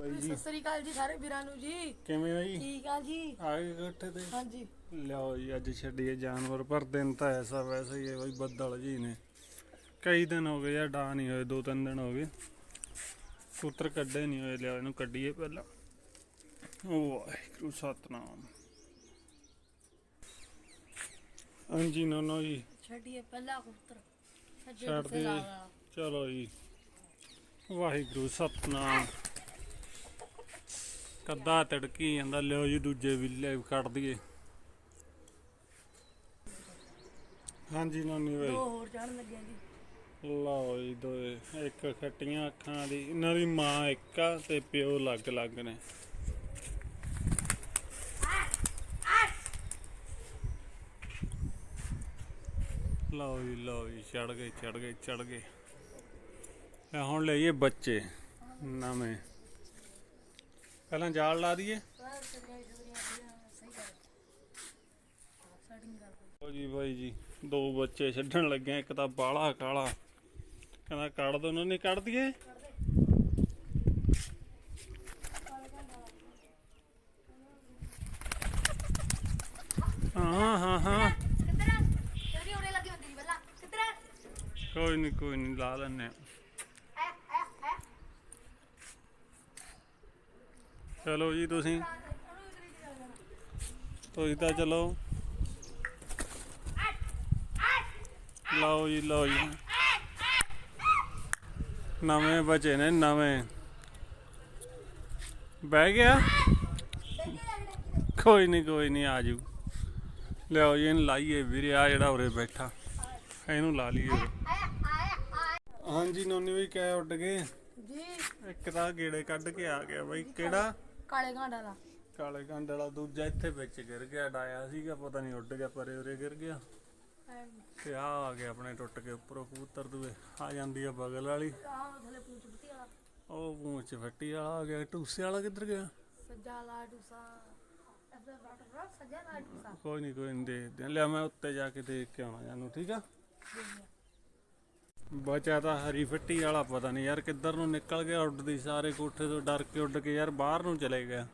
ਬਾਈ ਜੀ। ਸਤਿ ਸ੍ਰੀ ਅਕਾਲ ਜੀ ਸਾਰੇ ਵੀਰਾਂ ਨੂੰ ਜੀ। ਕਿਵੇਂ ਹੋ ਜੀ? ਠੀਕ ਆ ਜੀ। ਆ ਗਏ ਇਕੱਠੇ ਤੇ? ਹਾਂਜੀ। ਲਿਆਓ ਜੀ ਅੱਜ ਛੱਡੀਏ ਜਾਨਵਰ ਪਰ ਦਿਨ ਤਾਂ ਐਸਾ ਵੈਸਾ ਹੀ ਹੈ ਬਈ ਬੱਦਲ ਜੀ ਨੇ। ਕਈ ਦਿਨ ਹੋ ਗਏ ਯਾਰ ਡਾ ਨਹੀਂ ਹੋਏ ਦੋ ਤਿੰਨ ਦਿਨ ਹੋ ਗਏ। ਕੂਤਰ ਕੱਢੇ ਨਹੀਂ ਹੋਏ ਲਿਆਓ ਇਹਨੂੰ ਕੱਢੀਏ ਪਹਿਲਾਂ। ਉਹ ਵਾਹਿਗੁਰੂ ਸਤਨਾਮ। ਹਾਂਜੀ ਨੋ ਨੋ ਜੀ। ਛੱਡੀਏ ਪਹਿਲਾ ਕਬੂਤਰ। ਸੱਜੇ ਛੱਡ ਦੇ। ਚਲੋ ਜੀ। ਵਾਹਿਗੁਰੂ ਸਤਨਾਮ। ਕੱਦਾ ਤੜਕੀ ਜਾਂਦਾ ਲਿਓ ਜੀ ਦੂਜੇ ਵੀ ਲੈ ਕੱਢ ਦਈਏ। ਹਾਂਜੀ ਨਾਨੀ ਬਾਈ। ਦੋ ਹੋਰ ਚੜਨ ਲੱਗਿਆ ਜੀ। ਲਓ ਜੀ ਦੋ ਇੱਕ ਖੱਟੀਆਂ ਅੱਖਾਂ ਦੀ ਇਹਨਾਂ ਦੀ ਮਾਂ ਇੱਕ ਆ ਤੇ ਪਿਓ ਲੱਗ ਲੱਗ ਨੇ। ਲਓ ਜੀ ਲਓ ਜੀ ਚੜ ਗਏ ਚੜ ਗਏ ਚੜ ਗਏ। ਹੁਣ ਲਈਏ ਬੱਚੇ ਨਵੇਂ। ਪਹਿਲਾਂ ਜਾਲ ਲਾ ਦਈਏ। ਲਓ ਜੀ ਬਾਈ ਜੀ ਦੋ ਬੱਚੇ ਛੱਡਣ ਲੱਗੇ ਇੱਕ ਤਾਂ ਬਾਲਾ ਕਾਲਾ। ਕਹਿੰਦਾ ਕੱਢ ਦੋ ਉਹਨਾਂ ਨੇ ਕੱਢ ਦਈਏ। ਹਾਂ ਹਾਂ ਹਾਂ। ਕੋਈ ਨਹੀਂ ਕੋਈ ਨਹੀਂ ਲਾ ਲੈਨੇ ਆ। ਐ ਐ ਐ ਚਲੋ ਜੀ ਤੁਸੀਂ? ਤੁਸੀਂ ਤਾਂ ਚਲੋ। ਲਓ ਜੀ ਲਓ ਜੀ। ਨਵੇਂ ਬਚੇ ਨੇ ਨਵੇਂ। ਬਹਿ ਗਿਆ? ਕੋਈ ਨਹੀਂ ਕੋਈ ਨਹੀਂ ਆਜੂ ਲਿਆਓ ਜੀ ਇਹਨੂੰ ਲਾਈਏ ਵੀਰੇ ਆ ਜਿਹੜਾ ਉਰੇ ਬੈਠਾ। ਇਹਨੂੰ ਲਾ ਲਈਏ। ਹਾਂਜੀ ਨੋਨੀ ਵੀ ਕਹਿ ਉੱਡ ਗਏ? ਜੀ। ਇੱਕ ਤਾਂ ਗੇੜੇ ਕੱਢ ਕੇ ਆ ਗਿਆ ਬਈ। ਕਿਹੜਾ? ਕਾਲੇ ਘਾਂਡਾ ਦਾ? ਕਾਲੇ ਕੰਡ ਵਾਲਾ ਦੂਜਾ ਇੱਥੇ ਵਿੱਚ ਗਿਰ ਗਿਆ ਡਾਇਆ ਸੀਗਾ ਪਤਾ ਨਹੀਂ ਉੱਡ ਗਿਆ ਪਰੇ ਉਰੇ ਗਿਰ ਗਿਆ। ਤੇ ਆ ਆ ਗਿਆ ਆਪਣੇ ਟੁੱਟ ਕੇ ਉੱਪਰੋਂ ਕਬੂਤਰ ਦੂਏ ਆ ਜਾਂਦੀ ਆ ਬਗਲ ਵਾਲੀ। ਆਹ ਥਲੇ ਪੂਛ ਬੁੱਤੀ ਵਾਲਾ। ਉਹ ਪੂੰਛ ਫੱਟੀ ਵਾਲਾ ਆ ਗਿਆ ਟੂਸੇ ਵਾਲਾ ਕਿੱਧਰ ਗਿਆ? ਸੱਜਾ ਲਾ ਡੂਸਾ ਐਦਾਂ ਬੈਠ ਰਾ ਸੱਜਾ ਲਾ ਡੂਸਾ ਕੋਈ ਨਹੀਂ ਕੋਈ ਨਹੀਂ ਦੇਖਦੇ ਹਾਂ। ਲਿਆ ਮੈਂ ਉੱਤੇ ਜਾ ਕੇ ਦੇਖ ਕੇ ਆਉਣਾ ਜਾਨੂੰ ਠੀਕ ਆ? ਬਚਿਆ ਤਾਂ ਹਰੀ ਫੱਟੀ ਵਾਲਾ ਪਤਾ ਨਹੀਂ ਯਾਰ ਕਿੱਧਰ ਨੂੰ ਨਿਕਲ ਗਿਆ ਉੱਡਦੀ ਸਾਰੇ ਕੋਠੇ ਤੋਂ ਡਰ ਕੇ ਉੱਡ ਕੇ ਯਾਰ ਬਾਹਰ ਨੂੰ ਚਲੇ ਗਿਆ।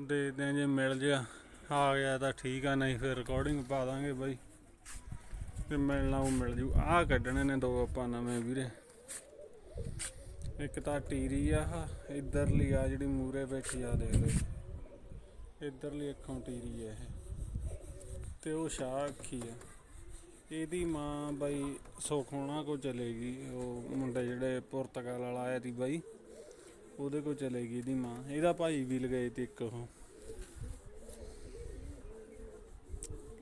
ਦੇਖਦੇ ਹਾਂ ਜੇ ਮਿਲ ਜਾ। ਆ ਗਿਆ ਤਾਂ ਠੀਕ ਆ ਨਹੀਂ ਫਿਰ ਰਿਕਾਰਡਿੰਗ ਪਾ ਦਾਂਗੇ ਬਾਈ। ਜੇ ਮਿਲਣਾ ਉਹ ਮਿਲ ਜੂ। ਆਹ ਕੱਢਣੇ ਨੇ ਦੋ ਆਪਾਂ ਨਵੇਂ ਵੀਰੇ। ਇੱਕ ਤਾਂ ਟੀਰੀ ਆ ਆਹ, ਇੱਧਰਲੀ ਆ ਜਿਹੜੀ ਮੂਰੇ ਬੈਠੀ ਆ ਦੇਖ ਲਓ। ਇੱਧਰਲੀ ਅੱਖੋਂ ਟੀਰੀ ਆ ਇਹ। ਤੇ ਉਹ ਸ਼ਾਹ ਅੱਖੀ ਆ। ਇਹਦੀ ਮਾਂ ਬਾਈ ਸੁਖੋਣਾ ਕੋ ਚਲੇਗੀ, ਉਹ ਮੁੰਡੇ ਜਿਹੜੇ ਪੁਰਤਗਾਲ ਵਾਲਾ ਆਇਆ ਸੀ ਬਾਈ, ਉਹਦੇ ਕੋ ਚਲੇਗੀ ਇਹਦੀ ਮਾਂ। ਇਹਦਾ ਭਾਈ ਵੀ ਲਗਾਏ ਤੇ ਇੱਕ ਉਹ।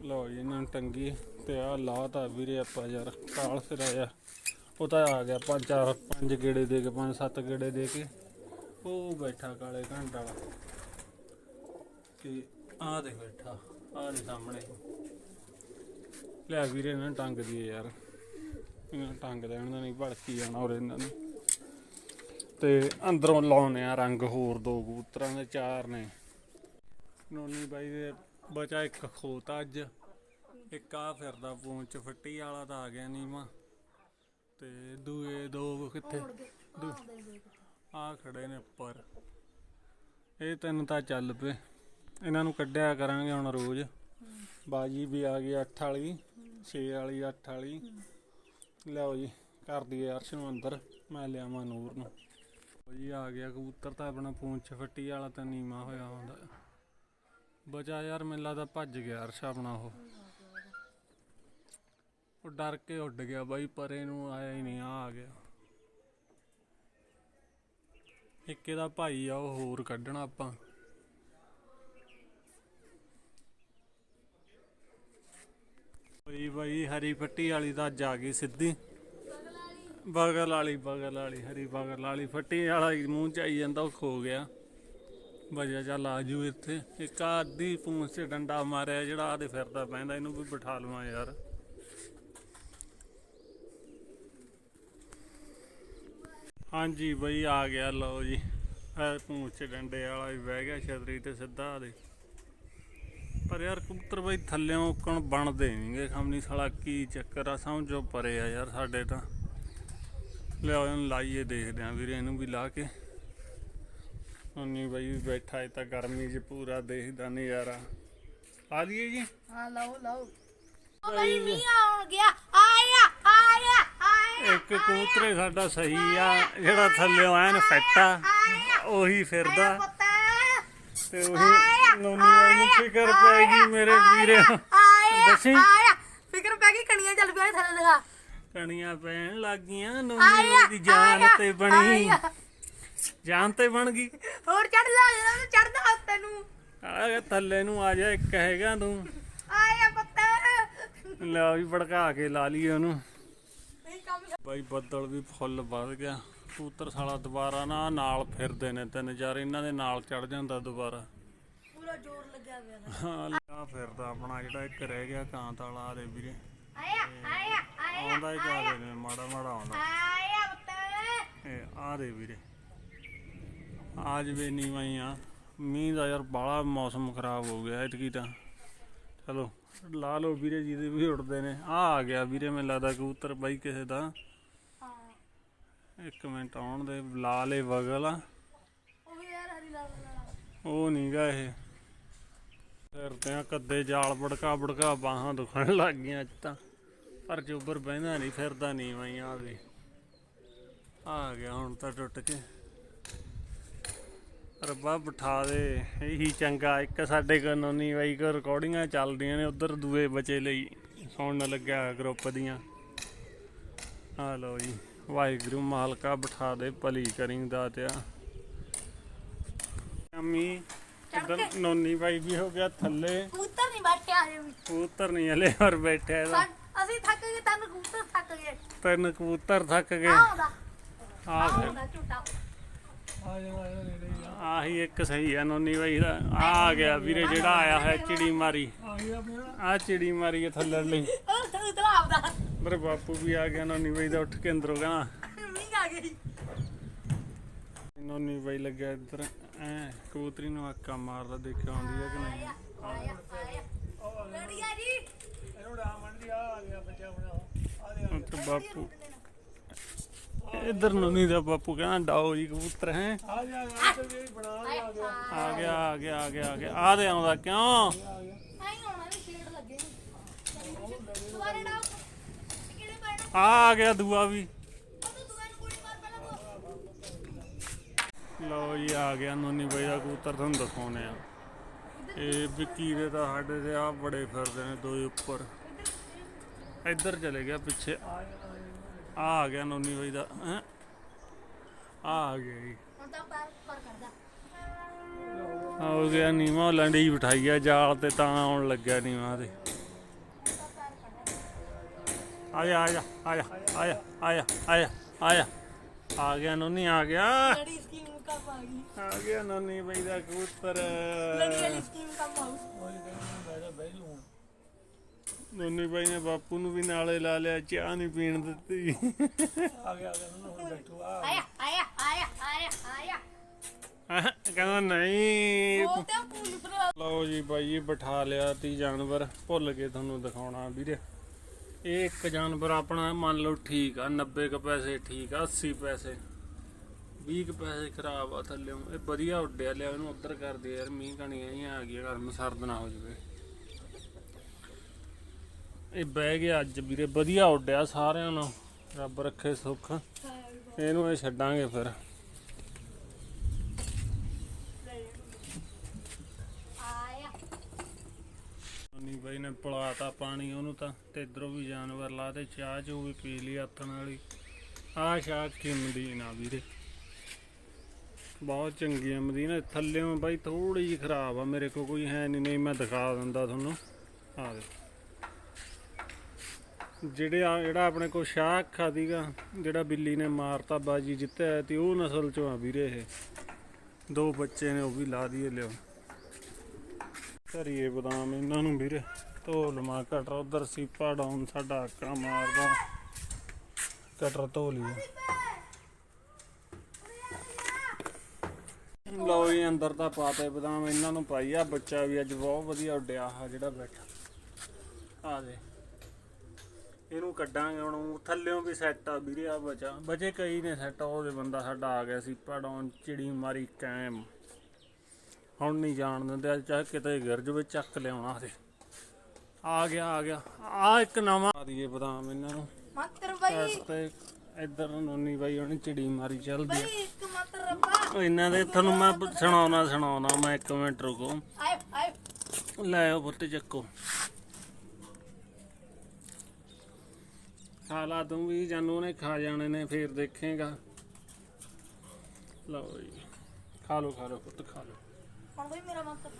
ਲਓ ਇਹਨਾਂ ਨੂੰ ਟੰਗੀ ਤੇ ਆ ਲਾਤਾ ਵੀਰੇ ਆਪਾਂ ਯਾਰ, ਕਾਲ ਫਿਰ ਆਇਆ। ਉਹ ਤਾਂ ਆ ਗਿਆ ਪੰਜ, ਚਾਰ, ਪੰਜ ਗੇੜੇ ਦੇ ਕੇ, ਪੰਜ, ਸੱਤ ਗੇੜੇ ਦੇ ਕੇ। ਉਹ ਬੈਠਾ ਕਾਲੇ ਘੰਟ ਵਾਲਾ। ਤੇ ਆ ਦੇ ਬੈਠਾ ਆ ਦੇ ਸਾਹਮਣੇ। ਲਿਆ ਵੀਰੇ ਇਹਨਾਂ ਨੂੰ ਟੰਗ ਦੀਏ ਯਾਰ। ਇਹਨਾਂ ਟੰਗ ਦੇਣ ਦਾ ਨਹੀਂ ਭੜਕੀ ਜਾਣਾ ਔਰ ਇਹਨਾਂ ਨੂੰ। ਤੇ ਅੰਦਰੋਂ ਲਾਉਨੇ ਆ ਰੰਗ ਹੋਰ ਦੋ ਕਬੂਤਰਾਂ ਦੇ ਚਾਰ ਨੇ। ਨੋਨੀ ਬਾਈ ਦੇ ਬਚਾ ਇੱਕ ਖੋਤਾ ਅੱਜ। ਇੱਕ ਆ ਫਿਰਦਾ ਪੂੰਚ ਫੱਟੀ ਵਾਲਾ ਤਾਂ ਆ ਗਿਆ ਨੀਮਾ ਤੇ ਦੂਏ ਦੋ ਕਿੱਥੇ? ਆ ਖੜੇ ਨੇ ਉੱਪਰ। ਇਹ ਤਿੰਨ ਤਾਂ ਚੱਲ ਪਏ। ਇਹਨਾਂ ਨੂੰ ਕੱਢਿਆ ਕਰਾਂਗੇ ਹੁਣ ਰੋਜ਼। ਬਾਜੀ ਵੀ ਆ ਗਈ 8 ਵਾਲੀ। 6 ਵਾਲੀ 8 ਵਾਲੀ। ਲਿਆਓ ਜੀ ਕਰ ਦਈਏ ਅਰਸ਼ ਨੂੰ ਅੰਦਰ, ਮੈਂ ਲਿਆਵਾਂ ਨੂਰ ਨੂੰ। ਜੀ, ਆ ਗਿਆ ਕਬੂਤਰ ਤਾਂ ਆਪਣਾ ਪੂੰਛ ਫੱਟੀ ਵਾਲਾ ਤਾਂ ਨੀਮਾ ਹੋਇਆ ਹੁੰਦਾ। ਬਚਾ ਯਾਰ, ਮੈਨੂੰ ਲੱਗਦਾ ਭੱਜ ਗਿਆ ਅਰਸ਼ ਆਪਣਾ ਉਹ। ਉਹ ਡਰ ਕੇ ਉੱਡ ਗਿਆ ਬਾਈ, ਪਰੇ ਨੂੰ ਆਇਆ ਹੀ ਨਹੀਂ, ਆ ਆ ਗਿਆ। ਇੱਕ ਇਹਦਾ ਭਾਈ ਆ, ਉਹ ਹੋਰ ਕੱਢਣਾ ਆਪਾਂ। ਬਈ ਬਈ, ਹਰੀ ਫੱਟੀ ਵਾਲੀ ਤਾਂ ਅੱਜ ਆ ਗਈ ਸਿੱਧੀ। ਬਗਲ ਵਾਲੀ ਬਗਲ ਵਾਲੀ, ਹਰੀ ਬਗਲ ਵਾਲੀ। ਫੱਟੀ ਵਾਲਾ ਮੂੰਹ ਚ ਆਈ ਜਾਂਦਾ, ਉਹ ਖੋ ਗਿਆ। ਵਜਾ ਚੱਲ ਆ ਜੂ ਇੱਥੇ। ਇੱਕ ਆਹ ਅੱਧੀ ਪੂੰਛ ਤੇ ਡੰਡਾ ਮਾਰਿਆ, ਜਿਹੜਾ ਆਦੇ ਫਿਰਦਾ ਪੈਂਦਾ, ਇਹਨੂੰ ਵੀ ਬਿਠਾ ਲਵਾਂ ਯਾਰ। ਹਾਂਜੀ ਬਈ, ਆ ਗਿਆ, ਲਓ ਜੀ। ਇਹ ਪੂੰਛ ਚ ਡੰਡੇ ਵਾਲਾ ਵੀ ਬਹਿ ਗਿਆ, ਛਤਰੀ ਤੇ ਸਿੱਧਾ ਆਦੇ ਕਬੂਤਰ ਬਈ ਥੱਲਿਓਂ ਕਣ ਬਣਦੇ ਨਹੀਂਗੇ ਖਮਨੀ ਸਾਲਾ ਕੀ ਚੱਕਰ ਆ ਸਮਝੋ ਪਰੇ ਆ ਯਾਰ ਸਾਡੇ ਤਾਂ। ਲਿਆਓ ਇਹਨੂੰ ਲਾਈਏ ਦੇਖਦੇ ਆਂ ਵੀਰੇ ਇਹਨੂੰ ਵੀ ਲਾ ਕੇ। ਉਨੀ ਬਈ ਬੈਠਾ ਇਹ ਤਾਂ ਗਰਮੀ 'ਚ ਪੂਰਾ ਦੇਖਦਾ ਨਜ਼ਾਰਾ। ਆ ਲਈਏ ਜੀ। ਹਾਂ ਲਓ ਲਓ। ਉਹ ਬਈ ਮੀਂਹ ਆਉਣ ਗਿਆ। ਆਇਆ ਆਇਆ ਆਇਆ ਇੱਕ ਕਬੂਤਰੇ ਸਾਡਾ ਸਹੀ ਆ ਜਿਹੜਾ ਥੱਲੇ ਐਨ ਫਿੱਟ ਆ ਉਹੀ ਫਿਰਦਾ। ਤੇ ਉਹੀ ਨੋਨੀ ਨੂੰ ਫਿਕਰ ਪੈ ਗਈ ਮੇਰੇ ਵੀਰੇ। ਆਇਆ ਦੱਸੀ। ਫਿਕਰ ਪੈ ਗਈ ਕਣੀਆਂ ਚੱਲ ਪਿਆ ਥੱਲੇ ਦਿਖਾ ਕਣੀਆਂ ਪੈਣ ਲੱਗ ਗਈਆਂ ਆਇਆ, ਨੋਨੀ ਦੀ ਜਾਨ ਤੇ ਬਣੀ। ਜਾਨ ਤੇ ਬਣ ਗਈ। ਹੋਰ ਚੜ ਜਾ ਚੜਦਾ ਤੈਨੂੰ। ਆ ਥੱਲੇ ਨੂੰ ਆ ਜਾ ਇੱਕ ਹੈਗਾ ਤੂੰ। ਆਇਆ ਪੁੱਤ ਲੈ ਵੀ ਭੜਕਾ ਕੇ ਲਾ ਲਈ ਉਹਨੂੰ। ਬਾਈ ਬੱਦਲ ਵੀ ਫੁੱਲ ਵੱਧ ਗਿਆ। ਕਬੂਤਰ ਸਾਲਾ ਦੁਬਾਰਾ ਨਾ ਨਾਲ ਫਿਰਦੇ ਨੇ ਤਿੰਨ ਚਾਰ ਇਹਨਾਂ ਦੇ ਨਾਲ ਚੜ ਜਾਂਦਾ ਦੁਬਾਰਾ। ਪੂਰਾ ਜ਼ੋਰ ਲੱਗਿਆ ਪਿਆ ਹਾਂ ਫਿਰਦਾ ਆਪਣਾ ਜਿਹੜਾ ਇੱਕ ਰਹਿ ਗਿਆ ਕਾਂਤ ਵਾਲਾ ਆ ਦੇ ਵੀਰੇ। ਆਇਆ ਆਇਆ ਆਇਆ ਆਉਂਦਾ ਹੀ ਜਾ ਨੇ ਮਾੜਾ ਮਾੜਾ ਆਉਂਦਾ। ਆਇਆ ਪੁੱਤ। ਇਹ ਆ ਦੇ ਵੀਰੇ। ਆ ਜਵੇ ਨੀਵਾਂ ਹੀ ਆ। ਮੀਂਹ ਦਾ ਯਾਰ ਬਾਲਾ ਮੌਸਮ ਖਰਾਬ ਹੋ ਗਿਆ ਇਤਕੀ ਤਾਂ। ਚਲੋ ਲਾ ਲਓ ਵੀਰੇ ਜਿਹਦੇ ਵੀ ਉੜਦੇ ਨੇ। ਆ ਆ ਗਿਆ ਵੀਰੇ ਮੈਨੂੰ ਲੱਗਦਾ ਕਬੂਤਰ ਬਾਈ ਕਿਸੇ ਦਾ। ਹਾਂ ਇੱਕ ਮਿੰਟ ਆਉਣ ਦੇ ਲਾ ਲੇ ਵਗਲ। ਆ ਉਹ ਵੀ ਯਾਰ ਹਰੀ ਲਾਲ ਲਾਲ ਉਹ ਨਹੀਂਗਾ ਇਹ। ਫਿਰਦੇ ਆ ਕੱਦੇ ਜਾਲ ਬੜਕਾ ਬੜਕਾ ਬਾਹਾਂ ਦੁਖਣ ਲੱਗ ਗਈਆਂ ਅੱਜ ਤਾਂ। ਪਰ ਜੋਬਰ ਬਹਿੰਦਾ ਨਹੀਂ, ਫਿਰਦਾ ਨਹੀਂ ਵਈ ਆ ਵੀ। ਆ ਗਿਆ ਹੁਣ ਤਾਂ ਟੁੱਟ ਕੇ। ਰੱਬਾ ਬਿਠਾ ਦੇ, ਇਹੀ ਚੰਗਾ, ਇੱਕ ਸਾਡੇ ਕਾਨੂੰਨੀ ਬਾਈ ਕੋ ਰਿਕਾਰਡਿੰਗਾਂ ਚੱਲਦੀਆਂ ਨੇ, ਉਧਰ ਦੂਏ ਬਚੇ ਲਈ ਸੁਣਨ ਲੱਗਿਆ ਗਰੁੱਪ ਦੀਆਂ। ਆ ਲਓ ਜੀ, ਵਾਹਿਗੁਰੂ ਮਾਲਕਾ ਬਿਠਾ ਦੇ, ਭਲੀ ਕਰਿੰਦਾ ਤਿਆ। ਅੰਮੀ ਇਧਰ ਨੋਨੀ ਬਾਈ ਵੀ ਹੋ ਗਿਆ ਥੱਲੇ। ਕਬੂਤਰ ਨਹੀਂ ਬੈਠਿਆ ਹਜੇ ਵੀ। ਕਬੂਤਰ ਨਹੀਂ ਹਲੇ ਹੋਰ ਬੈਠਿਆ ਇਹਦਾ ਸਾ- ਅਸੀਂ ਥੱਕ ਗਏ ਤੈਨੂੰ ਕਬੂਤਰ ਥੱਕ ਗਏ। ਤਿੰਨ ਕਬੂਤਰ ਥੱਕ ਗਏ। ਆਉਂਦਾ। ਝੂਟਾ। ਆਹੀ ਇੱਕ ਸਹੀ ਆ ਨੋਨੀ ਬਾਈ ਦਾ। ਆ ਆ ਗਿਆ ਵੀਰੇ ਜਿਹੜਾ ਆਇਆ ਹੈ ਚਿੜੀ ਮਾਰੀ। ਆ ਚਿੜੀ ਮਾਰੀ ਹੈ ਥੱਲੇ ਲਈ ਉਹ ਤੂੰ ਆਉਂਦਾ। ਮੇਰੇ ਬਾਪੂ ਵੀ ਆ ਗਿਆ ਨੋਨੀ ਬਾਈ ਦਾ ਉੱਠ ਕੇ ਅੰਦਰੋਂ ਕਹਿੰਦਾ ਮੀਂਹ ਆ ਗਈ। ਨੋਨੀ ਬਾਈ ਲੱਗਿਆ ਇੱਧਰ। ਐ ਕਬੂਤਰੀ ਨੂੰ ਆਕਾ ਮਾਰਦਾ ਦੇਖਿਆ ਆਉਂਦੀ ਹੈ ਕਿ ਨਹੀਂ? ਆਇਆ ਆਇਆ ਲੜੀਆ ਜੀ। ਉੱਥੇ ਬਾਪੂ ਇੱਧਰ ਨੋਨੀ ਦਾ ਬਾਪੂ ਕਹਿੰਦਾ ਡਾਓ ਜੀ ਕਬੂਤਰ ਹੈ? ਆ ਗਿਆ ਆ ਗਿਆ ਆ ਗਿਆ। ਆ ਗਿਆ ਆ ਦੇ ਆਉਂਦਾ ਕਿਉਂ? ਆ ਆ ਗਿਆ ਦੂਆ ਵੀ ਉਹ ਤੂੰ ਦੁਬਾਰੇ ਕੁੜੀ ਮਾਰ ਪਹਿਲਾਂ ਤੂੰ ਲਓ ਜੀ, ਆ ਗਿਆ ਨੋਨੀ ਬਾਈ ਦਾ ਕਬੂਤਰ, ਤੁਹਾਨੂੰ ਦਿਖਾਉਨੇ ਆ ਇਹ ਵਿੱਕੀ ਦੇ ਸਾਡੇ ਦੇ ਆ ਬੜੇ ਫਿਰਦੇ ਨੇ ਦੋਏ ਉੱਪਰ। ਇੱਧਰ ਚਲੇ ਗਿਆ ਪਿੱਛੇ। ਆ ਆ ਗਿਆ ਨੋਨੀ ਬਾਈ ਦਾ ਆ ਆ ਗਿਆ ਜੀ। ਹੋ ਗਿਆ ਨੀਵਾ, ਲੰਡੀ ਬਿਠਾਈ ਜਾਲ ਤੇ ਤਾਂ ਆਉਣ ਲੱਗਿਆ ਨੀਵਾ ਤੇ। ਆ ਜਾ ਆ ਜਾ ਆ ਜਾ ਆ ਜਾ ਆ ਜਾ, ਆ ਗਿਆ ਨੋਨੀ, ਆ ਗਿਆ। ਕੰਮ ਆ ਗਈ ਆ ਗਿਆ ਨੋਨੀ ਬਈ ਦਾ ਕਬੂਤਰ। ਲੜੀ ਵਾਲੀ ਸਕੀਮ ਕੰਮ ਆਉ ਨੋਨੀ ਬਾਈ ਨੇ ਬਾਪੂ ਨੂੰ ਵੀ ਨਾਲੇ ਲਾ ਲਿਆ ਚਾਹ ਨਹੀਂ ਪੀਣ ਦਿੱਤੀ। ਆਇਆ ਆਇਆ ਆਇਆ ਆਇਆ ਆਇਆ। ਹੈਂ, ਕਹਿੰਦਾ ਨਹੀਂ। ਉਹ ਤੇ ਪੂਲ ਪਰ ਲਓ ਜੀ ਬਾਈ ਜੀ ਬਿਠਾ ਲਿਆ ਤੀ ਜਾਨਵਰ। ਭੁੱਲ ਕੇ ਤੁਹਾਨੂੰ ਦਿਖਾਉਣਾ ਵੀਰੇ। ਇਹ ਇੱਕ ਜਾਨਵਰ ਆਪਣਾ ਮੰਨ ਲਓ ਠੀਕ ਆ 90 ਕ ਪੈਸੇ ਠੀਕ ਆ 80 ਪੈਸੇ। 20 ਕ ਪੈਸੇ ਖਰਾਬ ਆ ਥੱਲੇ ਇਹ ਵਧੀਆ ਉੱਡਿਆ, ਲਿਆ ਇਹਨੂੰ ਉੱਧਰ ਕਰਦੇ ਯਾਰ, ਮੀਂਹ ਕਣੀਆਂ ਹੀ ਆ ਗਈਆਂ ਗਰਮ ਸਰਦ ਨਾ ਹੋ ਜਾਵੇ। ਇਹ ਬਹਿ ਗਿਆ ਅੱਜ ਵੀਰੇ, ਵਧੀਆ ਉੱਡਿਆ ਸਾਰਿਆਂ ਨੂੰ। ਰੱਬ ਰੱਖੇ ਸੁੱਖ। ਇਹਨੂੰ ਇਹ ਛੱਡਾਂਗੇ ਫਿਰ। ਆਇਆ ਬਾਈ ਨੇ ਪਲਾਤਾ ਪਾਣੀ ਉਹਨੂੰ ਤਾਂ, ਤੇ ਇਧਰੋਂ ਵੀ ਜਾਨਵਰ ਲਾ ਤੇ ਚਾਹ ਚੋ ਵੀ ਪੀ ਲਈ ਆਤਣ ਵਾਲੀ ਆਹ ਸ਼ਾਹ ਕੀ ਨਾ ਵੀਰੇ। ਬਹੁਤ ਚੰਗੀ ਆ ਮਦੀਨਾ ਥੱਲੇੋਂ ਬਾਈ ਥੋੜੀ ਜਿਹੀ ਖਰਾਬ ਆ ਮੇਰੇ ਕੋ ਕੋਈ ਹੈ ਨਹੀਂ ਨਹੀਂ ਮੈਂ ਦਿਖਾ ਦਿੰਦਾ ਤੁਹਾਨੂੰ। ਆ ਦੇ ਜਿਹੜੇ ਆ, ਜਿਹੜਾ ਆਪਣੇ ਕੋ ਸ਼ਾਹ ਅੱਖਾ ਦੀਗਾ, ਜਿਹੜਾ ਬਿੱਲੀ ਨੇ ਮਾਰਤਾ, ਬਾਜੀ ਜਿੱਤਿਆ ਤੇ ਉਹ ਨਸਲ ਚੋਂ ਆ ਵੀਰੇ ਇਹ। ਦੋ ਬੱਚੇ ਨੇ, ਉਹ ਵੀ ਲਾ ਦਈਏ ਲਿਓ ਧਰੀਏ ਬਦਾਮ ਇਹਨਾਂ ਨੂੰ ਵੀਰੇ। ਧੋ ਲਮਾ ਕਟਰ ਉਧਰ ਸੀਪਾ ਡਾਊਨ ਸਾਡਾ ਆਕਾ ਮਾਰਦਾ। ਕਟਰ ਧੋ ਲਿਆ ਲਓ ਜੀ ਅੰਦਰ ਤਾਂ ਪਾਤੇ ਬਦਾਮ ਇਹਨਾਂ ਨੂੰ ਪਾਈ ਆ ਬੱਚਾ ਵੀ ਅੱਜ ਬਹੁਤ ਵਧੀਆ ਉੱਡਿਆ ਆ ਜਿਹੜਾ ਬੈਠਾ। ਆ ਦੇ। ਇਹਨੂੰ ਕੱਢਾਂਗੇ ਹੁਣ ਥੱਲਿਓਂ ਵੀ ਸੈੱਟ ਆ ਵੀਰੇ ਆ ਬਚਾ। ਬਚੇ ਕਈ ਨੇ ਸੈੱਟ ਉਹਦੇ ਬੰਦਾ ਸਾਡਾ ਆ ਗਿਆ ਸੀ ਪੜਾਉਣ ਚਿੜੀ ਮਾਰੀ ਕੈਮ ਹੁਣ ਨਹੀਂ ਜਾਣ ਦਿੰਦੇ ਅੱਜ ਚਾਹ ਕਿਤੇ ਗਿਰ ਜਵੇ ਚੱਕ ਲਿਆਉਣਾ ਤੇ ਆ ਗਿਆ ਆ ਗਿਆ। ਆ ਇੱਕ ਨਵਾਂ ਆ ਦੀਏ ਬਦਾਮ ਇਹਨਾਂ ਨੂੰ। ਮਾਤਰ ਬਾਈ। ਤੇ ਇੱਧਰ ਨੋਨੀ ਬਾਈ ਉਹਨੇ ਚਿੜੀ ਮਾਰੀ ਚੱਲਦੀ ਬਾਈ ਇੱਕ ਮਾਤਰ ਰੱਬਾ। ਇਹਨਾਂ ਦੇ ਤੁਹਾਨੂੰ ਮੈਂ ਸੁਣਾਉਣਾ ਸੁਣਾਉਣਾ ਮੈਂ ਇੱਕ ਮਿੰਟ ਰੁਕੋ। ਲੈ ਆਓ ਪੁੱਤ ਚੱਕੋ। ਖਾ ਲਾ ਤੂੰ ਵੀ ਜਾਨੂ ਨੇ ਖਾ ਜਾਣੇ ਨੇ ਫੇਰ ਦੇਖੇਗਾ। ਲਓ ਜੀ ਖਾ ਲਓ ਖਾ ਲਓ ਪੁੱਤ ਖਾ ਲਓ। ਹੁਣ ਬਾਈ ਮੇਰਾ ਮਾਤਰ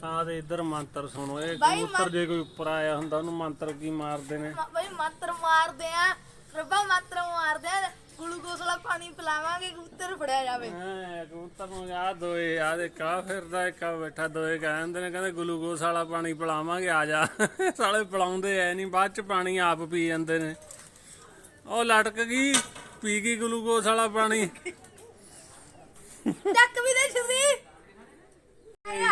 ਤਾਂ ਦੇ ਇੱਧਰ ਮੰਤਰ ਸੁਣੋ। ਇਹ ਕਬੂਤਰ ਜੇ ਕੋਈ ਉੱਪਰ ਆਇਆ ਹੁੰਦਾ ਉਹਨੂੰ ਮੰਤਰ ਕੀ ਮਾਰਦੇ ਨੇ? ਬਾਈ ਮਾਤਰ ਮਾਰਦੇ ਆ। ਰੱਬਾ ਮਾਤਰ ਮਾਰਦੇ ਆ। ਗਲੂਕੋਸ ਵਾਲਾ ਪਾਣੀ ਪਿਲਾਵਾਂਗੇ ਕਬੂਤਰ ਫੜਿਆ ਜਾਵੇ। ਐ ਕਬੂਤਰ ਨੂੰ ਯਾਦ ਦੋਏ ਆ ਦੇ ਕਾ ਫਿਰਦਾ ਇੱਕ ਆ ਬੈਠਾ ਦੋਏ ਕਹਿੰਦੇ ਨੇ ਕਹਿੰਦੇ ਗਲੂਕੋਸ ਵਾਲਾ ਪਾਣੀ ਪਿਲਾਵਾਂਗੇ ਆ ਜਾ। ਸਾਲੇ ਪਿਲਾਉਂਦੇ ਐ ਨਹੀਂ ਬਾਅਦ ਚ ਪਾਣੀ ਆਪ ਪੀ ਜਾਂਦੇ ਨੇ। ਉਹ ਲਟਕ ਗਈ ਪੀ ਗਈ ਗਲੂਕੋਸ ਵਾਲਾ ਪਾਣੀ। ਚੱਕ ਵੀ ਦੇ ਛੁਰੀ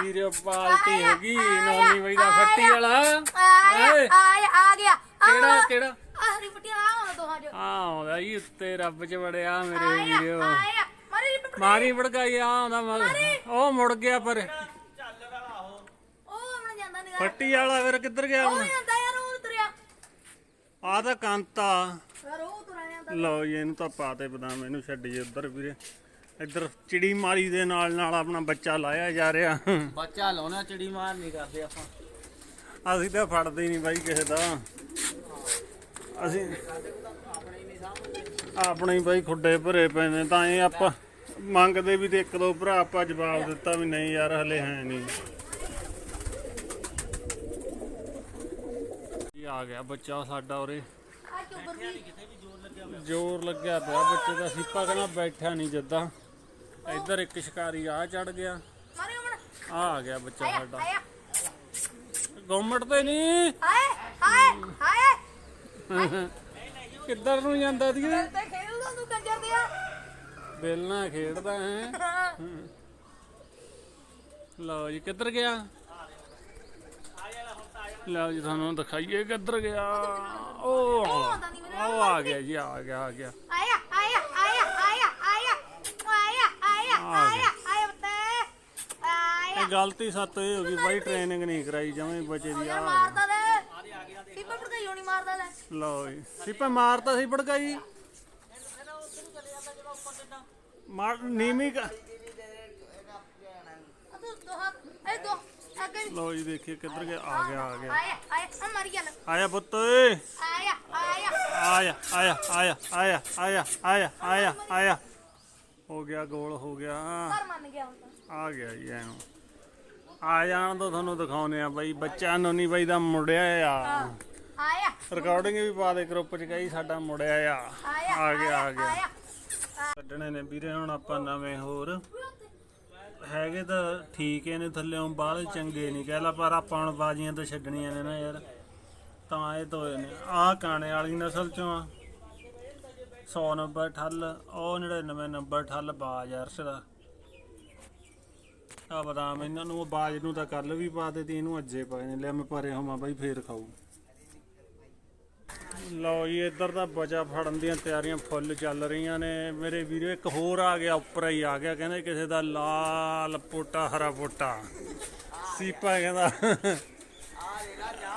ਵੀਰੇ ਪਾਲਟੀ ਹੋ ਗਈ ਨੌਨੀ ਬਈ ਦਾ ਫੱਟੀ ਵਾਲਾ। ਆਇਆ ਆ ਗਿਆ। ਕਿਹੜਾ ਕਿਹੜਾ? ਆ ਹਰੀ ਪੱਟੀ ਆ ਹੁਣ ਦੋਹਾਂ ਜੋ ਆ ਆਉਂਦਾ ਜੀ ਉੱਤੇ ਰੱਬ ਚ ਵੜਿਆ ਮੇਰੇ ਵੀਰੋ। ਆਇਆ। ਮਾਰੀ ਪੱਟੀ ਮਾਰੀ ਭੜਕਾਈ ਆ ਆਉਂਦਾ ਮਗਰ ਉਹ ਮੁੜ ਗਿਆ ਪਰ। ਉਹ। ਹੁਣ ਜਾਂਦਾ ਨਹੀਂ ਫੱਟੀ ਵਾਲਾ ਫਿਰ ਕਿੱਧਰ ਗਿਆ ਉਹ ਹੁਣ? ਜਾਂਦਾ ਯਾਰ ਉਹ ਤੁਰਿਆ ਆ ਤਾਂ ਕਾਂਤਾ। ਯਾਰ ਉਹ ਤੁਰਿਆ ਜਾਂਦਾ। ਲਓ ਜੀ ਇਹਨੂੰ ਤਾਂ ਪਾਤੇ ਬਦਾਮ ਇਹਨੂੰ ਛੱਡੀਏ ਉੱਧਰ ਵੀਰੇ। ਇੱਧਰ ਚਿੜੀ ਮਾਰੀ ਦੇ ਨਾਲ ਨਾਲ ਆਪਣਾ ਬੱਚਾ ਲਾਇਆ ਜਾ ਰਿਹਾ। ਬੱਚਾ ਲਾਉਣਾ ਚਿੜੀ ਮਾਰ ਨਹੀਂ ਕਰਦੇ ਆਪਾਂ। ਅਸੀਂ ਤਾਂ ਫੜਦੇ ਹੀ ਨਹੀਂ ਬਾਈ ਕਿਸੇ ਦਾ। ਅਸੀਂ ਆਪਣੇ ਹੀ ਬਾਈ ਖੁੱਡੇ ਭਰੇ ਪਏ ਨੇ ਤਾਂ ਇਹ ਆਪਾਂ ਮੰਗਦੇ ਵੀ ਤੇ ਇੱਕ ਦੋ ਭਰਾ ਆਪਾਂ ਜਵਾਬ ਦਿੱਤਾ ਵੀ ਨਹੀਂ ਯਾਰ, ਹਲੇ ਹੈ ਨਹੀਂ। ਇਹ ਆ ਗਿਆ ਬੱਚਾ ਸਾਡਾ ਉਰੇ। ਜ਼ੋਰ ਲੱਗਿਆ ਪਿਆ ਬੱਚੇ ਦਾ ਸੀਪਾ ਕਹਿੰਦਾ ਬੈਠਾ ਨਹੀਂ ਜਿੱਦਾਂ। ਇੱਧਰ ਇੱਕ ਸ਼ਿਕਾਰੀ ਆ ਚੜ ਗਿਆ। ਆ ਆ ਗਿਆ ਬੱਚਾ ਸਾਡਾ। ਆਇਆ ਗਵਰਨਮੈਂਟ ਤੇ ਨਹੀਂ। ਆਏ ਆਏ ਆਏ ਕਿੱਧਰ ਨੂੰ ਜਾਂਦਾ ਦੀ ਤੇ ਖੇਡਦਾ ਤੂੰ ਕੰਜਰ ਦਿਆ ਬਿੱਲ ਨਾ ਖੇਡਦਾ ਹੈ। ਲਓ ਜੀ ਕਿੱਧਰ ਗਿਆ? ਲਓ ਜੀ ਤੁਹਾਨੂੰ ਦਿਖਾਈਏ ਕਿੱਧਰ ਗਿਆ। ਉਹ ਆ ਗਿਆ ਜੀ ਆ ਗਿਆ ਆ ਗਿਆ। ਆਇਆ ਆਇਆ ਆਇਆ ਆਇਆ ਆਇਆ। ਆਇਆ ਆਇਆ ਆ ਆਇਆ ਆਇਆ ਬਤੇ ਆਇਆ। ਇਹ ਗਲਤੀ ਸੱਤ ਇਹ ਹੋ ਗਈ ਬਾਈ ਟ੍ਰੇਨਿੰਗ ਨਹੀਂ ਕਰਾਈ ਜਵੇਂ ਬੱਚੇ ਦੀ ਆ। ਮਾਰਦਾ ਲੈ ਸੀ ਪਪੜ ਕਈ ਹੋਣੀ ਮਾਰਦਾ ਲੈ। ਲਓ ਜੀ ਸੀਪਾ ਮਾਰਤਾ ਸੀ ਭੜਕਾਈ। ਮਾਰ ਨੀਵੀਂ ਕ- ਆ ਤੂੰ ਦੋ ਹੱਥ ਇਹ ਦੋ ਅੱਗੇ ਲਓ ਜੀ ਦੇਖੀਏ ਕਿੱਧਰ ਗਿਆ। ਆ ਗਿਆ ਆ ਗਿਆ। ਆਇਆ ਆਇਆ ਆ ਮਾਰੀ ਗਿਆ ਲੈ ਆਇਆ ਪੁੱਤ ਓਏ। ਆਇਆ ਆਇਆ। ਆਇਆ ਆਇਆ ਆਇਆ ਆਇਆ ਆਇਆ ਆਇਆ ਆਇਆ ਆਇਆ। ਹੋ ਗਿਆ ਗੋਲ ਹੋ ਗਿਆ। ਘਰ ਮੰਨ ਗਿਆ ਹੁਣ ਤਾਂ। ਆ ਗਿਆ ਜੀ ਐਨੂੰ ਆ ਜਾਣ ਤੋਂ ਤੁਹਾਨੂੰ ਦਿਖਾਉਨੇ ਆ ਬਾਈ ਬੱਚਾ ਨੋਨੀ ਬਾਈ ਦਾ ਮੁੜਿਆ ਆ। ਆਇਆ। ਰਿਕਾਰਡਿੰਗ ਵੀ ਪਾ ਦੇ ਗਰੁੱਪ ਚ ਗਈ ਸਾਡਾ ਮੁੜਿਆ ਆ। ਆ ਗਿਆ ਆ ਗਿਆ। ਕੱਢਣੇ ਨੇ ਵੀਰੇ ਹੁਣ ਆਪਾਂ ਨਵੇਂ ਹੋਰ। ਹੈਗੇ ਤਾਂ ਠੀਕ ਹੀ ਨੇ ਥੱਲੇੋਂ ਬਾਹਲੇ ਚੰਗੇ ਨਹੀਂ ਕਹਿ ਲਾ ਪਰ ਆਪਾਂ ਹੁਣ ਬਾਜੀਆਂ ਤਾਂ ਛੱਡਣੀਆਂ ਨੇ ਨਾ ਯਾਰ। ਤਾਂ ਇਹ ਤੋਏ ਨੇ। ਆਹ ਕਾਣੇ ਵਾਲੀ ਨਸਲ ਚੋਂ ਆ। 100 ਨੰਬਰ ਠੱਲ ਉਹ 99 ਨੰਬਰ ਠੱਲ ਬਾਜ ਅਰਸ਼ ਦਾ ਆ ਬਦਾਮ ਇਹਨਾਂ ਨੂੰ, ਉਹ ਬਾਜ ਨੂੰ ਤਾਂ ਕੱਲ ਵੀ ਪਾ ਦਿੱਤੀ ਇਹਨੂੰ ਅੱਜੇ ਪਾਏ ਨੇ ਲੈ ਮੈਂ ਪਰੇ ਹੋਵਾਂ ਬਾਈ, ਫੇਰ ਖਾਊ। ਲਓ ਜੀ, ਇੱਧਰ ਤਾਂ ਬਚਾ ਫੜਨ ਦੀਆਂ ਤਿਆਰੀਆਂ ਫੁੱਲ ਚੱਲ ਰਹੀਆਂ ਨੇ। ਮੇਰੇ ਵੀਰੋ, ਇੱਕ ਹੋਰ ਆ ਗਿਆ, ਉੱਪਰ ਹੀ ਆ ਗਿਆ, ਕਹਿੰਦੇ ਕਿਸੇ ਦਾ ਲਾਲ ਪੋਟਾ, ਹਰਾ ਪੋਟਾ। ਸੀਪਾ ਕਹਿੰਦਾ,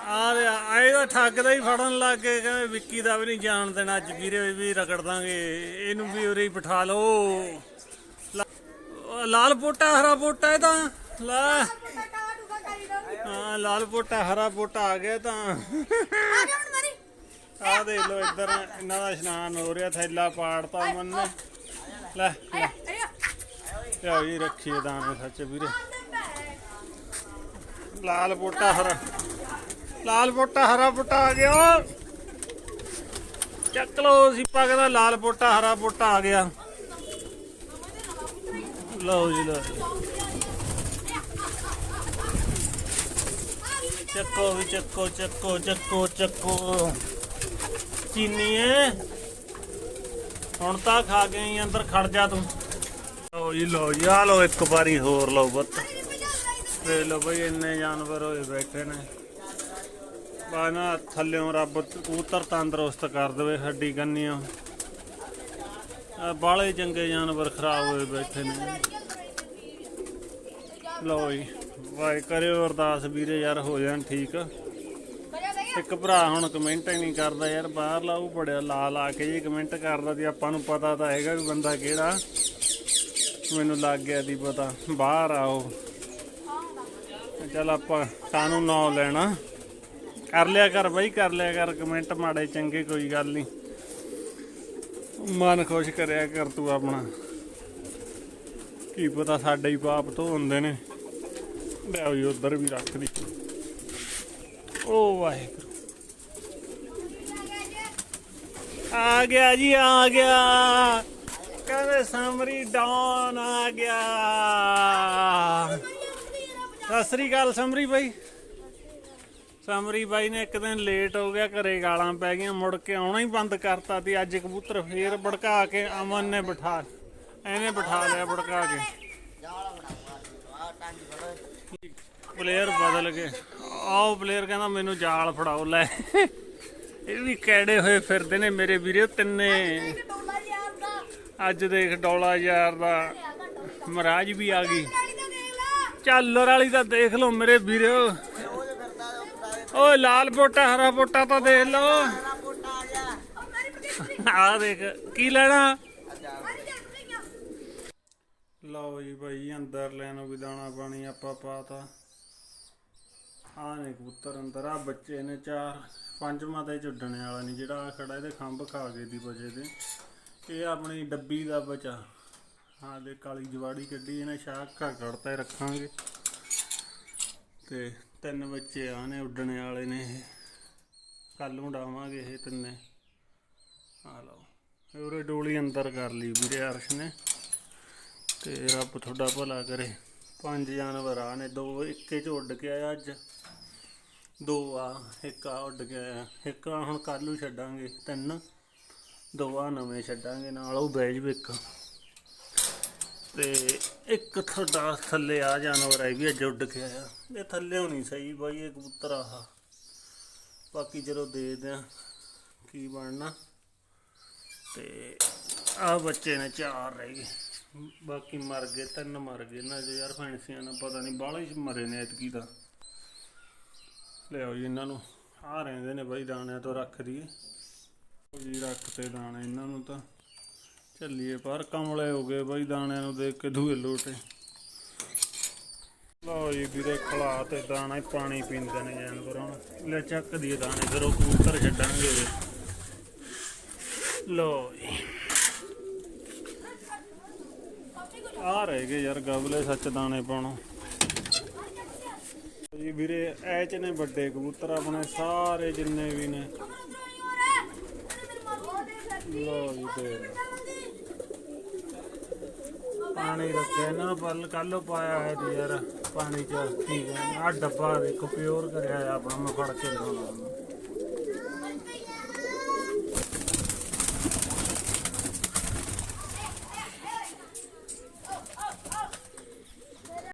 ਆ ਰਿਹਾ ਆਏ ਤਾਂ ਠੱਗ ਦਾ ਹੀ ਫੜਨ ਲੱਗ ਗਏ, ਕਹਿੰਦੇ ਵਿੱਕੀ ਦਾ ਵੀ ਨਹੀਂ ਜਾਣ ਦੇਣਾ, ਅੱਜ ਵੀਰੇ ਵੀ ਰਗੜ ਦਾਂਗੇ, ਇਹਨੂੰ ਵੀ ਉਰੇ ਹੀ ਬਿਠਾ ਲਓ। ਉਹ ਲਾਲ ਪੋਟਾ ਹਰਾ ਪੋਟਾ ਇਹ ਤਾਂ ਲੈ। ਦੋ ਹਾਂ ਲਾਲ ਪੋਟਾ ਹਰਾ ਪੋਟਾ ਆ ਗਿਆ ਤਾਂ। ਆ ਦੇਖ ਲੋ ਇੱਧਰ ਇਹਨਾਂ ਦਾ ਇਸ਼ਨਾਨ ਹੋ ਰਿਹਾ ਥੈਲਾ ਪਾੜਤਾ ਮਨ ਨੇ। ਲੈ ਲੈ। ਆਇਆ ਆਇਆ ਲਿਆਓ ਜੀ ਰੱਖੀਏ ਦਾਣੇ ਸੱਚ ਵੀਰੇ। ਲਾਲ ਪੋਟਾ ਹਰਾ ਲਾਲ ਪੋਟਾ ਹਰਾ ਪੋਟਾ ਆ ਗਿਆ। ਚੱਕ ਲੋ ਸੀਪਾ ਕਹਿੰਦਾ ਲਾਲ ਪੋਟਾ ਹਰਾ ਪੋਟਾ ਆ ਗਿਆ। ਲਓ ਜੀ ਲਓ ਜੀ। ਚੱਕੋ ਵੀ, ਚੱਕੋ ਚੱਕੋ ਚੱਕੋ ਚੱਕੋ। ਚੀਨੀ ਹੁਣ ਤਾਂ ਖਾ ਗਏ ਅੰਦਰ ਖੜ ਜਾ ਤੂੰ। ਲਓ ਜੀ ਲਓ ਜੀ ਆ ਲਓ ਇੱਕ ਵਾਰੀ ਹੋਰ ਲਓ ਬੱਤ। ਵੇਖ ਲਓ ਬਈ, ਇੰਨੇ ਜਾਨਵਰ ਹੋਏ ਬੈਠੇ ਨੇ। ਬਾ ਥੱਲਿਓਂ ਰੱਬ ਕਬੂਤਰ ਤੰਦਰੁਸਤ ਕਰ ਦੇਵੇ, ਹੱਡੀ ਕੰਨੀਆਂ ਬਾਲੇ ਚੰਗੇ ਜਾਨਵਰ ਖਰਾਬ ਹੋਏ ਬੈਠੇ ਨੇ। ਲਓ ਜੀ ਵਾਏ ਕਰਿਓ ਅਰਦਾਸ ਵੀਰੇ ਯਾਰ, ਹੋ ਜਾਣ ਠੀਕ। ਇੱਕ ਭਰਾ ਹੁਣ ਕਮੈਂਟ ਹੀ ਨਹੀਂ ਕਰਦਾ ਯਾਰ, ਬਾਹਰ ਲਾਉ ਬੜਿਆ ਲਾ ਲਾ ਕੇ ਜੀ ਕਮੈਂਟ ਕਰਦਾ ਤੇ ਆਪਾਂ ਨੂੰ ਪਤਾ ਤਾਂ ਹੈਗਾ ਵੀ ਬੰਦਾ ਕਿਹੜਾ। ਮੈਨੂੰ ਲੱਗ ਗਿਆ ਦੀ ਪਤਾ, ਬਾਹਰ ਆਓ ਚੱਲ ਆਪਾਂ ਕਾਨੂੰ ਨਾਂ ਲੈਣਾ। ਕਰ ਲਿਆ ਕਰ ਬਾਈ, ਕਰ ਲਿਆ ਕਰ ਕਮੈਂਟ ਮਾੜੇ ਚੰਗੇ ਕੋਈ ਗੱਲ ਨਹੀਂ। ਮਨ ਖੁਸ਼ ਕਰਿਆ ਕਰ ਤੂੰ ਆਪਣਾ। ਕੀ ਪਤਾ ਸਾਡੇ ਹੀ ਪਾਪ ਤੋਂ ਹੁੰਦੇ ਨੇ। ਲੈ ਵੀ ਉਧਰ ਵੀ ਰੱਖ ਦੀ। ਓ ਵਾਹਿਗੁਰੂ। ਆ ਗਿਆ ਜੀ, ਆ ਗਿਆ। ਕਹਿੰਦੇ ਸਮਰੀ ਡਾਨ ਆ ਗਿਆ। ਸਤਿ ਸ੍ਰੀ ਅਕਾਲ ਸਮਰੀ ਬਾਈ। ਸਮਰੀ ਬਾਈ ਨੇ ਇੱਕ ਦਿਨ ਲੇਟ ਹੋ ਗਿਆ, ਘਰੇ ਗਾਲਾਂ ਪੈ ਗਈਆਂ, ਮੁੜ ਕੇ ਆਉਣਾ ਹੀ ਬੰਦ ਕਰਤਾ ਤੇ ਅੱਜ ਕਬੂਤਰ ਫੇਰ ਭੜਕਾ ਕੇ ਅਮਨ ਨੇ ਬਿਠਾ ਐਨੇ ਬਿਠਾ ਲਿਆ ਭੜਕਾ ਕੇ। ਪਲੇਅਰ ਬਦਲ ਗਏ। ਆਓ ਪਲੇਅਰ ਕਹਿੰਦਾ, ਮੈਨੂੰ ਜਾਲ ਫੜਾਓ, ਲੈ। ਇਹ ਵੀ ਕੈੜੇ ਹੋਏ ਫਿਰਦੇ ਨੇ ਮੇਰੇ ਵੀਰੇ, ਤਿੰਨੇ। ਅੱਜ ਦੇਖ ਡੋਲਾ ਯਾਰ ਦਾ। ਮਹਾਰਾਜ ਵੀ ਆ ਗਈ। ਨਾਲੀ ਵਾਲੀ ਤਾਂ ਦੇਖ ਲਓ ਮੇਰੇ ਵੀਰੇ। ਓ ਲਾਲ ਪੋਟਾ ਹਰਾ ਪੋਟਾ ਤਾਂ ਦੇਖ ਲਓ। ਆ ਦੇਖ, ਕੀ ਲੈਣਾ? ਮਾਰੀ ਲਓ ਜੀ ਭਾਈ ਅੰਦਰ ਲੈਣੋ ਵੀ ਦਾਣਾ ਪਾਣੀ ਆਪਾਂ ਪਾਤਾ। ਆ ਨੇ ਕਬੂਤਰ ਅੰਦਰ, ਆ ਬੱਚੇ ਨੇ ਚਾਰ, ਪੰਜਵਾਂ ਤੇ ਝੁੱਡਣੇ ਵਾਲਾ ਨਹੀਂ, ਜਿਹੜਾ ਆਹ ਖੜਾ, ਇਹਦੇ ਖੰਭ ਖਾ ਗਏ ਦੀ ਵਜੇ ਤੇ। ਇਹ ਆਪਣੀ ਡੱਬੀ ਦਾ ਬਚਾ। ਹਾਂ ਦੇ ਕਾਲੀ ਜਵਾੜੀ ਕੱਢੀ, ਇਹਨੇ ਸ਼ਾਖਾ ਕੱਢਤਾ ਰੱਖਾਂਗੇ। ਤੇ ਤਿੰਨ ਬੱਚੇ ਆ ਨੇ, ਉੱਡਣੇ ਵਾਲੇ ਨੇ ਇਹ। ਕੱਲ ਨੂੰ ਉਡਾਵਾਂਗੇ ਇਹ ਤਿੰਨੇ। ਆ ਲਓ। ਇਹ ਉਰੇ ਡੋਲੀ ਅੰਦਰ ਕਰ ਲਈ ਵੀਰੇ ਅਰਸ਼ ਨੇ। ਤੇ ਰੱਬ ਤੁਹਾਡਾ ਭਲਾ ਕਰੇ। ਪੰਜ ਜਾਨਵਰ ਆ ਨੇ, ਦੋ ਇੱਕੇ ਚ ਉੱਡ ਕੇ ਆਇਆ ਅੱਜ। ਦੋ ਆ, ਇੱਕ ਆ ਉੱਡ ਕੇ ਆਇਆ। ਇੱਕ ਆ ਹੁਣ ਕੱਲ ਨੂੰ ਛੱਡਾਂਗੇ ਤਿੰਨ। ਦੋ ਆ ਨਵੇਂ ਛੱਡਾਂਗੇ, ਨਾਲ ਉਹ ਬੈਜ ਵੀ ਇੱਕ। ਤੇ ਇੱਕ ਤੁਹਾਡਾ ਥੱਲੇ ਆ ਜਾਨਵਰ ਹੈ ਵੀ ਅੱਜ ਉੱਡ ਕੇ ਆਇਆ। ਇਹ ਥੱਲੇ ਹੋਣੀ ਸਹੀ ਬਾਈ, ਇਹ ਕਬੂਤਰ ਆਹ। ਬਾਕੀ ਜਦੋਂ ਦੇ ਦਿਆਂ ਕੀ ਬਣਨਾ। ਤੇ ਆ ਬੱਚੇ ਨੇ ਚਾਰ ਰਹਿ ਗਏ। ਬਾਕੀ ਮਰ ਗਏ, ਤਿੰਨ ਮਰ ਗਏ। ਨਾ ਜੋ ਯਾਰ ਫੈਂਸੀਆਂ ਨਾ ਪਤਾ ਨਹੀਂ, ਬਾਹਲੇ ਹੀ ਮਰੇ ਨੇ ਐਤਕੀ ਤਾਂ। ਲਿਆਓ ਜੀ ਇਹਨਾਂ ਨੂੰ। ਆ ਰਹਿੰਦੇ ਨੇ ਬਾਈ, ਦਾਣਿਆਂ ਤੋਂ ਰੱਖ ਦਈਏ। ਜੀ, ਰੱਖ ਤੇ ਦਾਣੇ ਇਹਨਾਂ ਨੂੰ ਤਾਂ। ਚੱਲੀਏ ਪਰ ਕਮਲੇ ਹੋ ਗਏ ਬਾਈ ਦਾਣਿਆਂ ਨੂੰ ਦੇਖ ਕੇ ਧੂਏ ਲੋਟੇ। ਲਓ ਜੀ ਵੀਰੇ ਖਲਾ ਤੇ ਦਾਣਾ ਹੀ ਪਾਣੀ ਪੀਂਦੇ ਨੇ ਜਾਨਵਰ ਲੈ ਚੱਕ ਦੀਏ ਦਾਣੇ, ਫਿਰ ਉਹ ਕਬੂਤਰ ਛੱਡਾਂਗੇ ਲਓ ਜੀ। ਆ ਰਹਿ ਗਏ ਯਾਰ ਗਵਲੇ ਸੱਚ ਦਾਣੇ ਪਾਉਣੋਂ। ਜੀ ਵੀਰੇ ਐ ਚ ਨੇ ਵੱਡੇ ਕਬੂਤਰ ਆਪਣੇ, ਸਾਰੇ ਜਿੰਨੇ ਵੀ ਨੇ। ਲਓ ਜੀ ਤੇ ਪਾਣੀ ਰੱਖਿਆ, ਨਾ ਪਲ ਕੱਲ ਪਾਇਆ ਹੈ ਜੀ ਯਾਰ ਪਾਣੀ ਚ ਠੀਕ ਹੈ ਆ ਡੱਬਾ ਦੇਖੋ ਪਿਓਰ ਕਰਿਆ ਹੈ ਆਪਣਾ, ਮੈਂ ਫੜ ਕੇ ਲਿਆਉਣਾ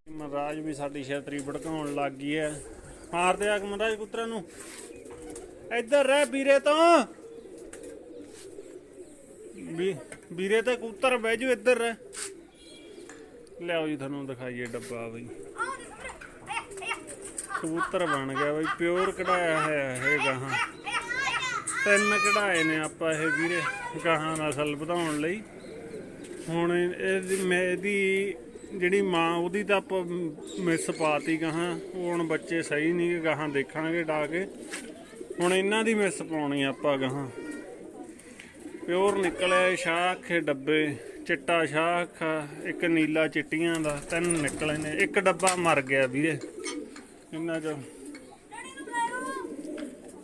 ਮਹਾਰਾਜ ਵੀ ਸਾਡੀ ਛਤਰੀ ਭੜਕਾਉਣ ਲੱਗ ਗਈ ਐ ਮਾਰਦੇ ਆ ਮਹਾਰਾਜ ਪੁੱਤਰਾਂ ਨੂੰ। ਇੱਧਰ ਰਹਿ ਵੀਰੇ ਤੋਂ। ਵੀਰੇ ਤੇ ਕਬੂਤਰ ਬਹਿ ਜੂ ਇੱਧਰ ਰਹਿ। ਲਿਆਓ ਜੀ ਤੁਹਾਨੂੰ ਦਿਖਾਈਏ ਡੱਬਾ ਬਈ। ਕਬੂਤਰ ਬਣ ਗਿਆ ਬਈ, ਪਿਓਰ ਕਢਾਇਆ ਹੋਇਆ ਇਹ ਗਾਹਾਂ। ਤਿੰਨ ਕਢਾਏ ਨੇ ਆਪਾਂ ਇਹ ਵੀਰੇ ਗਾਹਾਂ ਨਸਲ ਵਧਾਉਣ ਲਈ। ਹੁਣ ਇਹਦੀ ਮੈਂ ਇਹਦੀ ਜਿਹੜੀ ਮਾਂ, ਉਹਦੀ ਤਾਂ ਆਪਾਂ ਮਿਸ ਪਾਤੀ ਗਾਹਾਂ। ਹੁਣ ਬੱਚੇ ਸਹੀ ਨਹੀਂ ਗਾਹਾਂ ਦੇਖਾਂਗੇ ਡਾ ਕੇ। ਹੁਣ ਇਹਨਾਂ ਦੀ ਮਿਸ ਪਾਉਣੀ ਆਪਾਂ ਗਾਹਾਂ। ਪਿਓਰ ਨਿਕਲਿਆ ਸ਼ਾਖ ਡੱਬੇ, ਚਿੱਟਾ ਸ਼ਾਖ, ਇੱਕ ਨੀਲਾ ਚਿੱਟੀਆਂ ਦਾ, ਤਿੰਨ ਨਿਕਲੇ ਨੇ। ਇੱਕ ਡੱਬਾ ਮਰ ਗਿਆ ਵੀਰੇ। ਇਹਨਾਂ ਚੋਂ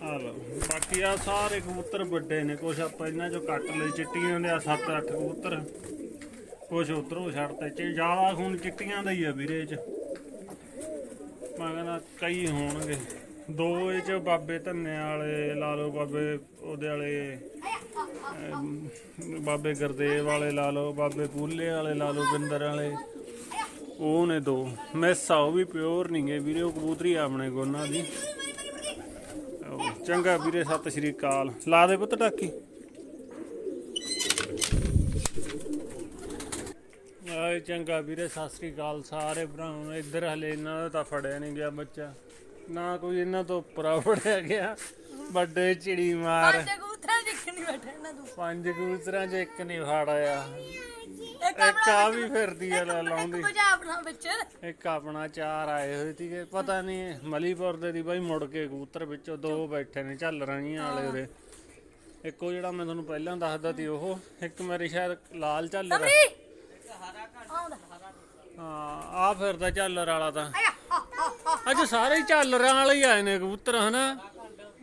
ਆ ਲਓ, ਬਾਕੀ ਆ ਸਾਰੇ ਕਬੂਤਰ ਵੱਡੇ ਨੇ। ਕੁਛ ਆਪਾਂ ਇਹਨਾਂ ਚੋਂ ਕੱਟ ਲਏ, ਚਿੱਟੀਆਂ ਦੇ ਆ 7-8 ਕਬੂਤਰ। ਕੁਛ ਉਧਰੋਂ ਛੱਡਤੇ, ਚ ਜ਼ਿਆਦਾ ਹੁਣ ਚਿੱਟੀਆਂ ਦਾ ਹੀ ਆ ਵੀਰੇ ਚ। ਮੈਂ ਕਹਿੰਦਾ ਕਈ ਹੋਣਗੇ। ਦੋ ਇਹ ਚ ਬਾਬੇ ਧੰਨੇ ਵਾਲੇ, ਲਾ ਲਓ ਬਾਬੇ ਉਹਦੇ ਵਾਲੇ ਬਾਬੇ ਗੁਰਦੇਵ ਵਾਲੇ ਲਾ ਲਓ, ਬਾਬੇ ਪੂਲੇ ਵਾਲੇ ਲਾ ਲਓ, ਬਿੰਦਰ ਵਾਲੇ। ਉਹ ਨੇ ਦੋ। ਮਿਸ ਆ ਉਹ ਵੀ ਪਿਓਰ ਨਹੀਂ ਗੇ ਵੀਰੇ, ਉਹ ਕਬੂਤਰੀ ਆਪਣੇ ਕੋਲ ਦੀ। ਚੰਗਾ ਵੀਰੇ, ਸਤਿ ਸ਼੍ਰੀ ਅਕਾਲ। ਲਾ ਦੇ ਪੁੱਤ ਟਾਕੀ। ਆਏ ਚੰਗਾ ਵੀਰੇ, ਸਤਿ ਸ਼੍ਰੀ ਅਕਾਲ ਸਾਰੇ ਭਰਾਵਾਂ ਨੂੰ। ਇੱਧਰ ਹਲੇ ਇਹਨਾਂ ਦਾ ਤਾਂ ਫੜਿਆ ਨਹੀਂ ਗਿਆ ਬੱਚਾ। ਨਾ ਕੋਈ ਇਹਨਾਂ ਤੋਂ ਉੱਪਰਾ ਫੜਿਆ ਗਿਆ। ਵੱਡੇ ਚਿੜੀ ਮਾਰ। ਪੰਜ ਕਬੂਤਰਾਂ ਦੇਖਣੀ ਬੈਠਾ ਇਹਨਾਂ ਤੂੰ। ਪੰਜ ਕਬੂਤਰਾਂ 'ਚ ਇੱਕ ਨਹੀਂ ਫੜਾਇਆ ਇੱਕ ਇੱਕ ਆ ਵੀ ਫਿਰਦੀ ਆ ਲਾ- ਲਾਉਂਦੀ। ਪੰਜਾਬ ਨਾਲ ਵਿੱਚ। ਇੱਕ ਆਪਣਾ ਚਾਰ ਆਏ ਹੋਏ ਸੀਗੇ ਪਤਾ ਨਹੀਂ ਮਲੀਪੁਰ ਦੇ ਦੀ ਬਾਈ ਮੁੜ ਕੇ ਕਬੂਤਰ ਵਿੱਚੋਂ ਦੋ ਬੈਠੇ ਨੇ ਝੱਲਰਾਂ ਜੀਆਂ ਵਾਲੇ ਉਰੇ। ਇੱਕ ਜਿਹੜਾ ਮੈਂ ਤੁਹਾਨੂੰ ਪਹਿਲਾਂ ਦੱਸਦਾ ਸੀ ਉਹ ਇੱਕ ਮੇਰੇ ਸ਼ਾਇਦ ਲਾਲ ਝੱਲਰ ਆ। ਸਮਰੀ! ਆਉਂਦਾ। ਹਾਂ ਆ ਫਿਰਦਾ ਝੱਲਰ ਵਾਲਾ ਤਾਂ। ਆਇਆ। ਅੱਜ ਸਾਰੇ ਝੱਲਰਾਂ ਵਾਲੇ ਹੀ ਆਏ ਨੇ ਕਬੂਤਰ ਹਨਾ?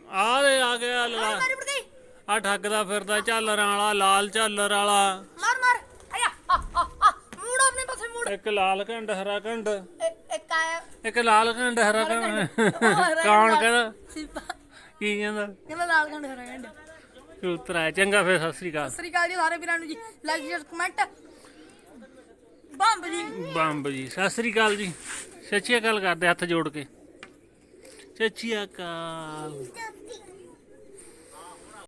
ਆ ਦੇ ਆ ਗਿਆ ਲਾ ਆ ਠੱਗਦਾ ਫਿਰਦਾ ਝੱਲਰਾਂ ਵਾਲਾ ਲਾਲ ਝੱਲਰ ਵਾਲਾ। ਮਾਰ ਮਾਰ। ਆਇਆ ਆ, ਆ, ਆ। ਮੂੜ ਆਪਣੇ ਪਾਸੇ ਮੂੜ। ਇੱਕ ਲਾਲ ਘੰਡ ਹਰਾ ਘੰਡ। ਇੱਕ ਆਇਆ ਇੱਕ ਲਾਲ ਘੰਡ ਹਰਾ ਘੰਡ। ਹਰਾ ਕੌਣ। ਕਹਿੰਦਾ? ਸਿੱਪਾ ਕੀ ਕਹਿੰਦਾ? ਕਹਿੰਦਾ ਲਾਲ ਗੰਢ ਹੋ ਰਿਹਾ ਕਬੂਤਰ ਆਇਆ। ਚੰਗਾ ਫਿਰ ਸਤਿ ਸ੍ਰੀ ਅਕਾਲ। ਸਤਿ ਸ੍ਰੀ ਅਕਾਲ ਜੀ ਸਾਰੇ ਵੀਰਾਂ ਨੂੰ ਜੀ। ਲਾਈਕ ਸ਼ੇਅਰ ਕਮੈਂਟ ਬੰਬ ਜੀ। ਬੰਬ ਜੀ। ਸਤਿ ਸ੍ਰੀ ਅਕਾਲ ਜੀ। ਸੱਚੀ ਅਕਾਲ ਕਰਦੇ ਹੱਥ ਜੋੜ ਕੇ। ਸੱਚੀ ਅਕਾਲ।